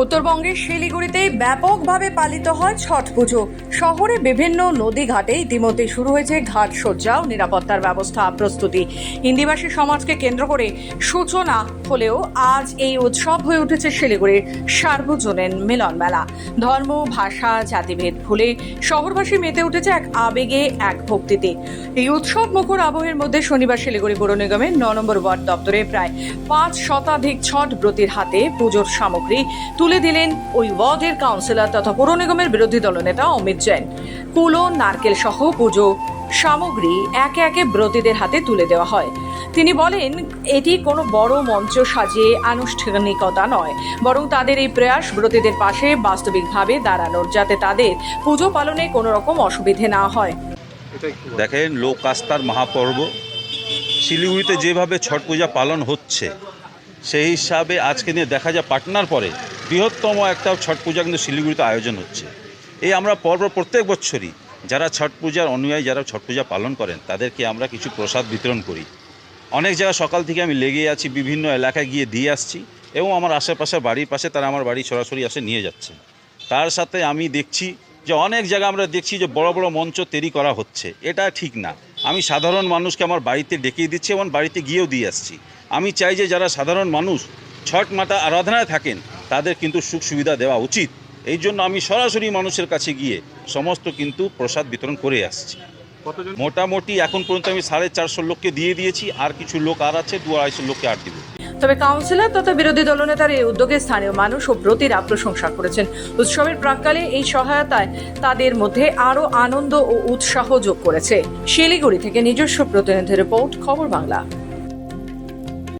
উত্তরবঙ্গের শিলিগুড়িতে ব্যাপকভাবে পালিত হয় ছট পুজো। শহরে বিভিন্ন নদী ঘাটে ইতিমধ্যে শুরু হয়েছে ঘাট সজ্জা ও নিরাপত্তার ব্যবস্থা প্রস্তুতি। হিন্দিভাষী সমাজকে কেন্দ্র করে সূচনা হলেও আজ এই উৎসব হয়ে উঠেছে শিলিগুড়ির সার্বজনীন মিলন মেলা ধর্ম, ভাষা, জাতিভেদ ভুলে শহরবাসী মেতে উঠেছে এক আবেগে, এক ভক্তিতে। এই উৎসব মুখর আবহের মধ্যে শনিবার শিলিগুড়ি পৌর নিগমের ন নম্বর ওয়ার্ড দপ্তরে প্রায় পাঁচ শতাধিক ছট ব্রতীর হাতে পুজোর সামগ্রী তুলে দিলেন ওই ওয়ার্ডের কাউন্সিলর তথা পৌর নিগমের বিরোধী দলনেতা অমিত জৈন। কুলো, নারকেল সহ পুজো সামগ্রী একে একে ব্রতীদের হাতে তুলে দেওয়া হয়। তিনি বলেন, এটি কোনো বড় মঞ্চ সাজিয়ে আনুষ্ঠানিকতা নয়, বরং তাদের এই প্রয়াস ব্রতীদের পাশে বাস্তবিকভাবে দাঁড়ানোর, যাতে তাদের পুজো পালনে কোনো রকম অসুবিধে না হয়। দেখেন, লোক আস্থার মহাপর্ব। শিলিগুড়িতে যেভাবে ছট পূজা পালন হচ্ছে, সেই হিসাবে আজকে নিয়ে দেখা যায় পাটনার পরে বৃহত্তম একটা ছট পূজা কিন্তু শিলিগুড়িতে আয়োজন হচ্ছে। এই আমরা পর্ব প্রত্যেক বছরই যারা ছট পূজার অনুযায়ী, যারা ছট পূজা পালন করেন, তাদেরকে আমরা কিছু প্রসাদ বিতরণ করি। অনেক জায়গা সকাল থেকে আমি লেগে আছি, বিভিন্ন এলাকায় গিয়ে দিয়ে আসছি এবং আমার আশেপাশে বাড়ির পাশে তারা আমার বাড়ি সরাসরি আসে নিয়ে যাচ্ছে। তার সাথে আমি দেখছি যে অনেক জায়গা আমরা দেখছি যে বড় বড় মঞ্চ তৈরি করা হচ্ছে। এটা ঠিক না। আমি সাধারণ মানুষকে আমার বাড়িতে ডেকে দিচ্ছি এবং বাড়িতে গিয়েও দিয়ে আসছি। আমি চাই যে যারা সাধারণ মানুষ ছট মাতা আরাধনায় থাকেন তাদের কিন্তু সুখ সুবিধা দেওয়া উচিত। এই জন্য আমি সরাসরি মানুষের কাছে গিয়ে সমস্ত কিন্তু প্রসাদ বিতরণ করে আসছি। মোটামুটি এখন পর্যন্ত আমি সাড়ে চারশো লোককে দিয়ে দিয়েছি আর কিছু লোক আর আছে দু আড়াইশো লোককে আর দিব। তবে কাউন্সিলর তথা বিরোধী দলনেতার এই উদ্যোগে স্থানীয় মানুষ ও ব্রতীরা প্রশংসা করেছেন। উৎসবের প্রাককালে এই সহায়তায় তাদের মধ্যে আরও আনন্দ ও উৎসাহ যোগ করেছে। শিলিগুড়ি থেকে নিজস্ব প্রতিনিধি রিপোর্ট খবর বাংলা।